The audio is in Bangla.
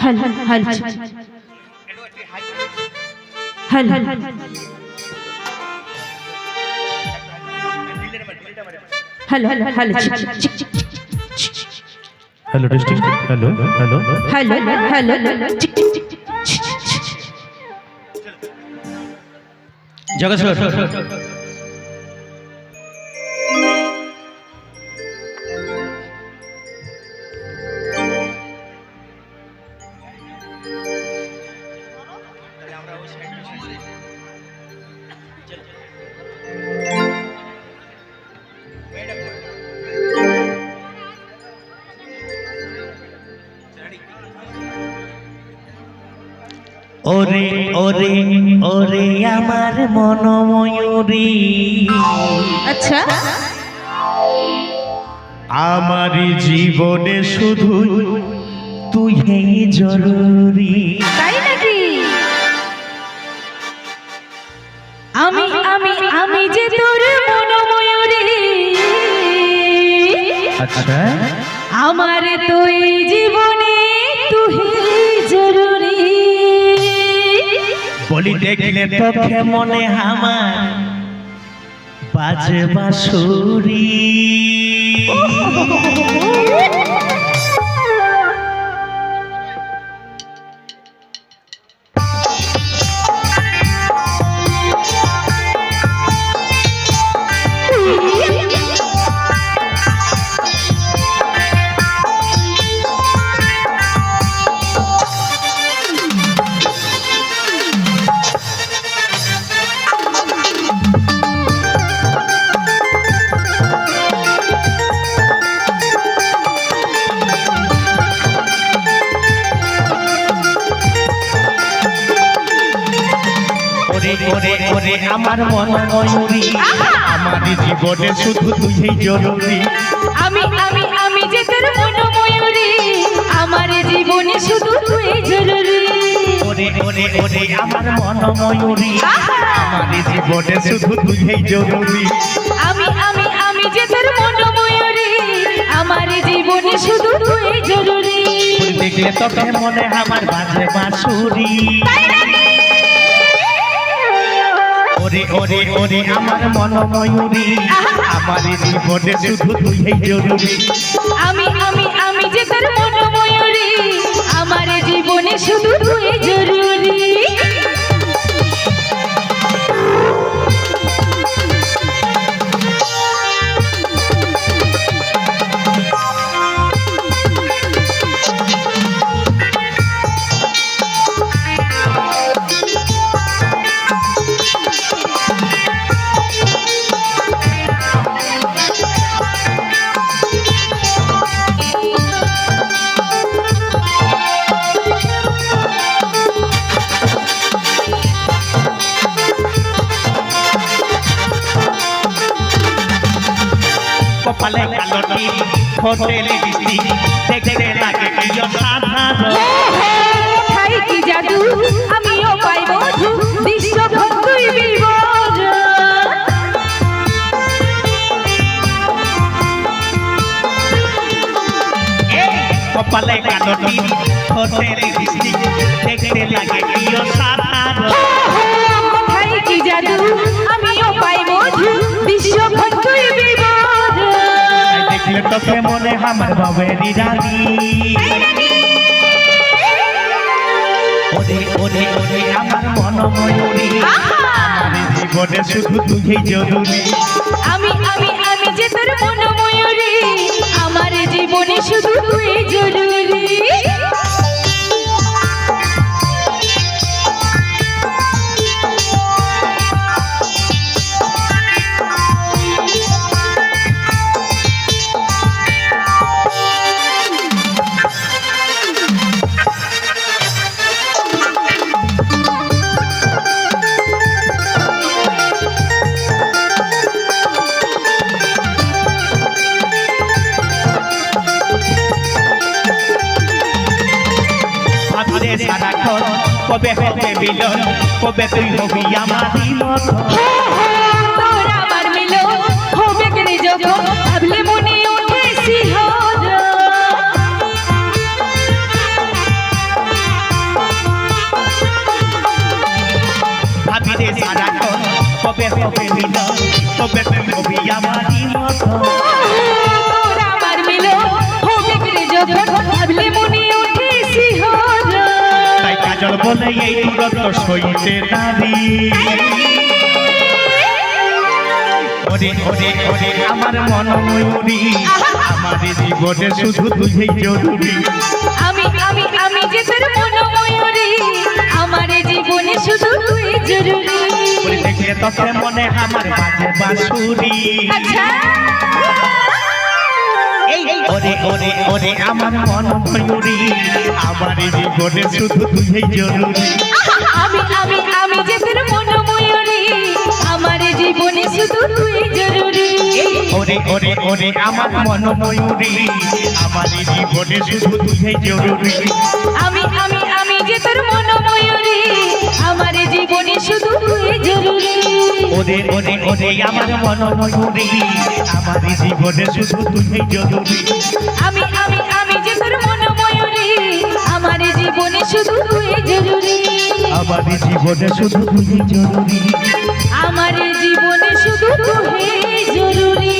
Hello hello hello hello hello hello hello testing hello hello. Hello hello জগৎ ওরে ওরে ওরে আমার মনময়ূরী। আচ্ছা। আমার জীবনে শুধু তুই জরুরি। তাই নাকি? আমি আমি আমি যে তোর মনোময়ূরী। আচ্ছা। আমার তো এই জীবনে বলি দেখলে তোকে মনে আমার বাজে বাসুরি ওরে আমার মনময়ূরী আমার জীবনে শুধু তুই জরুরি। আমি আমি আমি যে তোর মনোময়ূরী আমার জীবনে শুধু তুই জরুরি। ওরে ওরে ওরে আমার মনময়ূরী আমার জীবনে শুধু তুই জরুরি। আমি আমি আমি যে তোর মনোময়ূরী আমার জীবনে শুধু তুই জরুরি। দেখলে তোকে মনে আমার বাজে বাঁশুরি। ওরে ওরে ওরে আমার মন ময়ূরী আমার জীবনে শুধু তুই জরুরি। আমি আমি আমি যে তোর মনোময়ূরী, আমার জীবনে শুধু তুই জরুরি। কপালে কালো টিপ হোটেলে বৃষ্টি দেখতে লাগে কি অসাধারণ খাই কি জাদু? আমিও পাই বধু বিশ্ব ভক্তুই বিবর কপালে কালো টিপ হোটেলে বৃষ্টি দেখতে লাগে কি অসাধারণ তোকে মনে আমার বাবেরি রানী ওরে ওরে ওরে আমার মনময়ূরী আমার জীবনে শুধু তুই জরুরি। আমি আমি আমি যে তোর মনোময়ূরী আমার জীবনে শুধু তুই জরুরি। কবে হবে মিলন? কবে তুই হবি আমারই মত তোর আবার মিলন হবে রে যখন? ভাবলে মনে ওঠে সিহর ভাবি রে সারাক্ষণ কবে হবে ভাবলে মনে বলে এই দূরত্ব সইতে নারী। ওরে ওরে ওরে আমার মন ময়ূরী আমার জীবনে শুধু তুই জরুরি। আমি আমি আমি যে তোর মনোময়ূরী আমার জীবনে শুধু তুই জরুরি। দেখলে মনে আমার বাজে বাসুরি আচ্ছা। ওরে ওরে ওরে আমার মন ময়ূরী আমার জীবনে শুধু তুই জরুরি। আমি আমি আমি যে তোর মনোময়ূরী আমার জীবনে শুধু তুই জরুরি। ওরে ওরে ওরে আমার মন ময়ূরী আমার জীবনে শুধু তুই জরুরি। আমি আমি আমি যে তোর মনোময়ূরী আমার জীবনে শুধু তুই জরুরি। ওরে ওরে ওরে আমার মন ময়ূরী আমার জীবনে শুধু তুমি জরুরি। আমি আমি আমি যে তোর মনোময়ূরী আমার জীবনে শুধু তুই জরুরি। আমার জীবনে শুধু তুই জরুরি। আমার জীবনে শুধু তুই জরুরি।